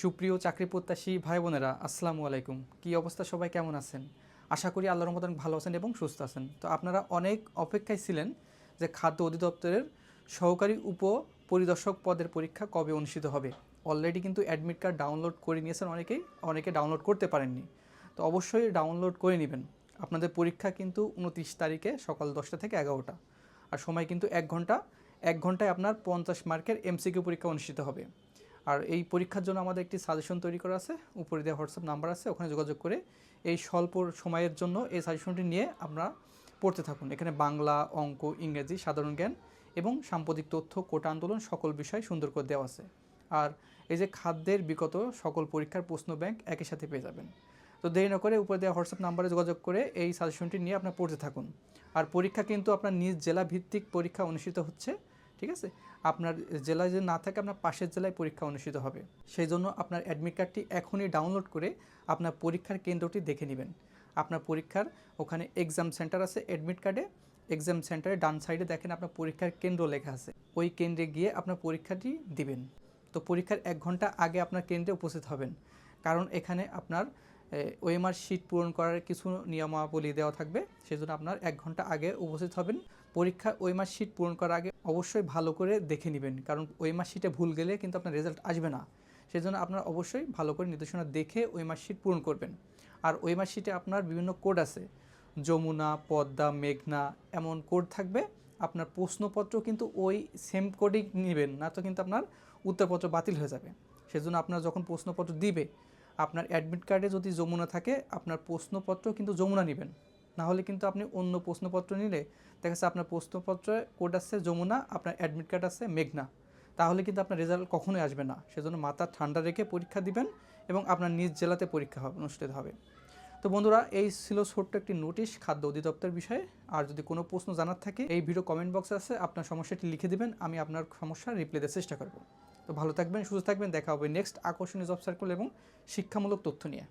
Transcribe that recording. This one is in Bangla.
সুপ্রিয় চাকরি প্রত্যাশী ভাই বোনেরা আসসালামু আলাইকুম। কি অবস্থা? সবাই কেমন আছেন? আশা করি আল্লাহর মতন ভালো আছেন এবং সুস্থ আছেন। তো আপনারা অনেক অপেক্ষায় ছিলেন যে খাদ্য অধিদপ্তরের সহকারী উপ পরিদর্শক পদের পরীক্ষা কবে অনুষ্ঠিত হবে। অলরেডি কিন্তু অ্যাডমিট কার্ড ডাউনলোড করে নিয়েছেন অনেকেই, অনেকে ডাউনলোড করতে পারেননি। তো অবশ্যই ডাউনলোড করে নেবেন। আপনাদের পরীক্ষা কিন্তু উনত্রিশ তারিখে সকাল দশটা থেকে এগারোটা। আর সময় কিন্তু এক ঘণ্টা, এক ঘন্টায় আপনার পঞ্চাশ মার্কের এমসিকিউ পরীক্ষা অনুষ্ঠিত হবে। আর এই পরীক্ষার জন্য আমাদের একটি সাজেশন তৈরি করা আছে। উপরে দেওয়া হোয়াটসঅ্যাপ নাম্বার আছে, ওখানে যোগাযোগ করে এই স্বল্প সময়ের জন্য এই সাজেশনটি নিয়ে আমরা পড়তে থাকুন। এখানে বাংলা, অঙ্ক, ইংরেজি, সাধারণ জ্ঞান এবং সাম্প্রতিক তথ্য, কোটা আন্দোলন সকল বিষয় সুন্দর করে দেওয়া আছে। আর এই যে খাদ্যের বিগত সকল পরীক্ষার প্রশ্ন ব্যাংক একই সাথে পেয়ে যাবেন। তো দেরি না করে উপরে দেওয়া হোয়াটসঅ্যাপ নাম্বারে যোগাযোগ করে এই সাজেশনটি নিয়ে আপনার পড়তে থাকুন। আর পরীক্ষা কিন্তু আপনার নিজ জেলা ভিত্তিক পরীক্ষা অনুষ্ঠিত হচ্ছে। ঠিক আছে? আপনার জেলায় যদি না থাকে, আপনার পাশের জেলায় পরীক্ষা অনুষ্ঠিত হবে। সেই জন্য আপনার অ্যাডমিট কার্ডটি এখনই ডাউনলোড করে আপনার পরীক্ষার কেন্দ্রটি দেখে নেবেন। আপনার পরীক্ষার ওখানে এক্সাম সেন্টার আছে অ্যাডমিট কার্ডে এক্সাম সেন্টারে ডান সাইডে দেখেন আপনার পরীক্ষার কেন্দ্র লেখা আছে। ওই কেন্দ্রে গিয়ে আপনার পরীক্ষাটি দিবেন। তো পরীক্ষার এক ঘণ্টা আগে আপনার কেন্দ্রে উপস্থিত হবেন। কারণ এখানে আপনার ওএমআর শিট পূরণ করার কিছু নিয়মাবলী দেওয়া থাকবে। সেজন্য আপনার এক ঘণ্টা আগে উপস্থিত হবেন। পরীক্ষা ওএমআর শিট পূরণ করার আগে অবশ্যই ভালো করে দেখে নেবেন। কারণ ওএমআর শিটে ভুল গেলে কিন্তু আপনার রেজাল্ট আসবে না। সেজন্য আপনারা অবশ্যই ভালো করে নির্দেশনা দেখে ওএমআর শিট পূরণ করবেন। আর ওএমআর শিটে আপনার বিভিন্ন কোড আছে। যমুনা, পদ্মা, মেঘনা এমন কোড থাকবে। আপনার প্রশ্নপত্র কিন্তু ওই সেম কোডই নেবেন, না তো কিন্তু আপনার উত্তরপত্র বাতিল হয়ে যাবে। সেজন্য আপনার যখন প্রশ্নপত্র দিবে, আপনার অ্যাডমিট কার্ডে যদি যমুনা থাকে, আপনার প্রশ্নপত্র কিন্তু যমুনা নেবেন। না হলে কিন্তু আপনি অন্য প্রশ্নপত্র নিলে দেখা যাচ্ছে আপনার প্রশ্নপত্রে কোড আসছে যমুনা, আপনার অ্যাডমিট কার্ড আছে মেঘনা। তাহলে কিন্তু আপনার রেজাল্ট কখনোই আসবে না। সেজন্য মাথা ঠান্ডা রেখে পরীক্ষা দিবেন এবং আপনার নিজ জেলাতে পরীক্ষা হবে, অনুষ্ঠিত হবে। তো বন্ধুরা, এই ছিল ছোট্ট একটি নোটিশ খাদ্য অধিদপ্তর বিষয়ে। আর যদি কোনো প্রশ্ন জানার থাকে, এই ভিডিও কমেন্ট বক্সে আছে, আপনার সমস্যাটি লিখে দিবেন, আমি আপনার সমস্যা রিপ্লাই দেওয়ার চেষ্টা করব। তো ভালো থাকবেন, সুস্থ থাকবেন, দেখা হবে নেক্সট আকর্ষণীয় জব সার্কেল এবং শিক্ষামূলক তথ্য নিয়ে।